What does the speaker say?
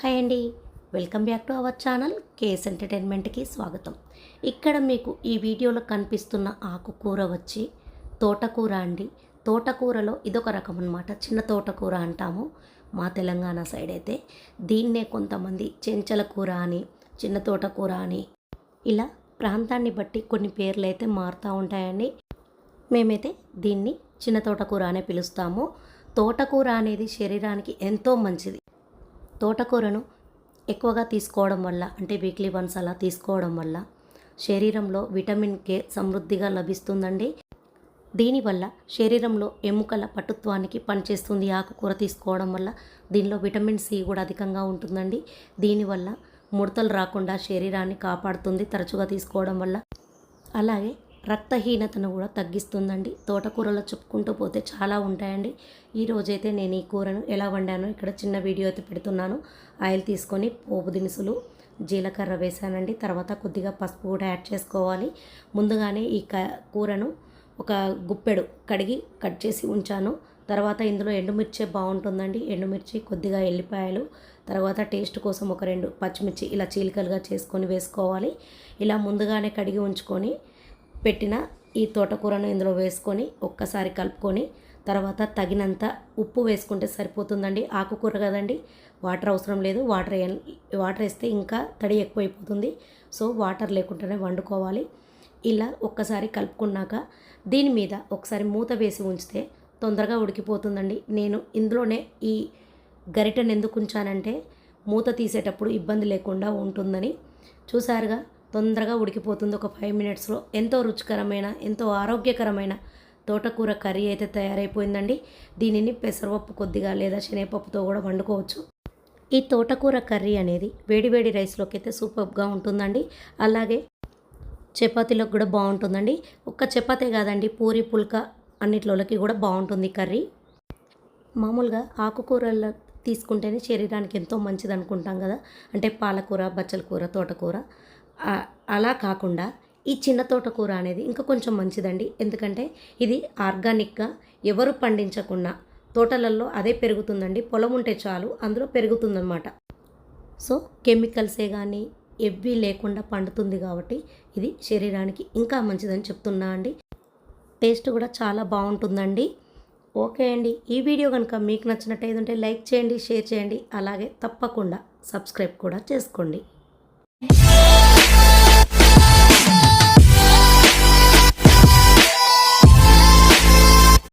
Hi అండి. Welcome back to our channel KS ఎంటర్టైన్మెంట్కి స్వాగతం. ఇక్కడ మీకు ఈ వీడియోలో కనిపిస్తున్న ఆకుకూర వచ్చి తోటకూర అండి. తోటకూరలో ఇదొక రకం అన్నమాట చిన్న తోటకూర అంటాము మా తెలంగాణ సైడ్ అయితే. దీన్నే కొంతమంది చెంచల కూర అని చిన్న తోటకూర అని ఇలా ప్రాంతాన్ని బట్టి కొన్ని పేర్లు అయితే మారుతూ ఉంటాయండి. మేమైతే దీన్ని చిన్న తోటకూర అనే పిలుస్తాము. తోటకూర అనేది శరీరానికి ఎంతో మంచిది. తోటకూరను ఎక్కువగా తీసుకోవడం వల్ల అంటే వీక్లీ వన్స్ అలా తీసుకోవడం వల్ల శరీరంలో విటమిన్ కే సమృద్ధిగా లభిస్తుందండి. దీనివల్ల శరీరంలో ఎముకల పటుత్వానికి పనిచేస్తుంది ఆకుకూర తీసుకోవడం వల్ల. దీనిలో విటమిన్ సి కూడా అధికంగా ఉంటుందండి. దీనివల్ల ముడతలు రాకుండా శరీరాన్ని కాపాడుతుంది తరచుగా తీసుకోవడం వల్ల. అలాగే రక్తహీనతను కూడా తగ్గిస్తుందండి. తోటకూరలో చెప్పుకుంటూ పోతే చాలా ఉంటాయండి. ఈరోజైతే నేను ఈ కూరను ఎలా వండానో ఇక్కడ చిన్న వీడియో అయితే పెడుతున్నాను. ఆయిల్ తీసుకొని పోపు దినుసులు జీలకర్ర వేసానండి. తర్వాత కొద్దిగా పసుపు కూడా యాడ్ చేసుకోవాలి. ముందుగానే ఈ క కూరను ఒక గుప్పెడు కడిగి కట్ చేసి ఉంచాను. తర్వాత ఇందులో ఎండుమిర్చే బాగుంటుందండి. ఎండుమిర్చి కొద్దిగా ఎల్లిపాయలు తర్వాత టేస్ట్ కోసం ఒక రెండు పచ్చిమిర్చి ఇలా చీలికలుగా చేసుకొని వేసుకోవాలి. ఇలా ముందుగానే కడిగి ఉంచుకొని పెట్టిన ఈ తోటకూరను ఇందులో వేసుకొని ఒక్కసారి కలుపుకొని తర్వాత తగినంత ఉప్పు వేసుకుంటే సరిపోతుందండి. ఆకుకూర కదండి. వాటర్ అవసరం లేదు. వాటర్ వాటర్ వేస్తే ఇంకా తడి ఎక్కువైపోతుంది. సో వాటర్ లేకుండానే వండుకోవాలి. ఇలా ఒక్కసారి కలుపుకున్నాక దీని మీద ఒకసారి మూత వేసి ఉంచితే తొందరగా ఉడికిపోతుందండి. నేను ఇందులోనే ఈ గరిటెను ఎందుకు ఉంచానంటే మూత తీసేటప్పుడు ఇబ్బంది లేకుండా ఉంటుందని. చూసారుగా తొందరగా ఉడికిపోతుంది. ఒక ఫైవ్ మినిట్స్లో ఎంతో రుచికరమైన ఎంతో ఆరోగ్యకరమైన తోటకూర కర్రీ అయితే తయారైపోయిందండి. దీనిని పెసరపప్పు కొద్దిగా లేదా శనగపప్పుతో కూడా వండుకోవచ్చు. ఈ తోటకూర కర్రీ అనేది వేడివేడి రైస్లోకి అయితే సూపర్గా ఉంటుందండి. అలాగే చపాతీలోకి కూడా బాగుంటుందండి. ఒక్క చపాతే కాదండి పూరి పుల్క అన్నిట్లోకి కూడా బాగుంటుంది కర్రీ. మామూలుగా ఆకుకూరల్లో తీసుకుంటేనే శరీరానికి ఎంతో మంచిది అనుకుంటాం కదా. అంటే పాలకూర బచ్చల కూర తోటకూర. అలా కాకుండా ఈ చిన్న తోటకూర అనేది ఇంకా కొంచెం మంచిదండి. ఎందుకంటే ఇది ఆర్గానిక్గా ఎవరు పండించకుండా తోటలలో అదే పెరుగుతుందండి. పొలం ఉంటే చాలు అందులో పెరుగుతుందన్నమాట. సో కెమికల్సే కానీ ఎవ్వి లేకుండా పండుతుంది కాబట్టి ఇది శరీరానికి ఇంకా మంచిదని చెప్తున్నా అండి. టేస్ట్ కూడా చాలా బాగుంటుందండి. ఓకే అండి. ఈ వీడియో కనుక మీకు నచ్చినట్టు ఉంటే లైక్ చేయండి షేర్ చేయండి. అలాగే తప్పకుండా సబ్స్క్రైబ్ కూడా చేసుకోండి.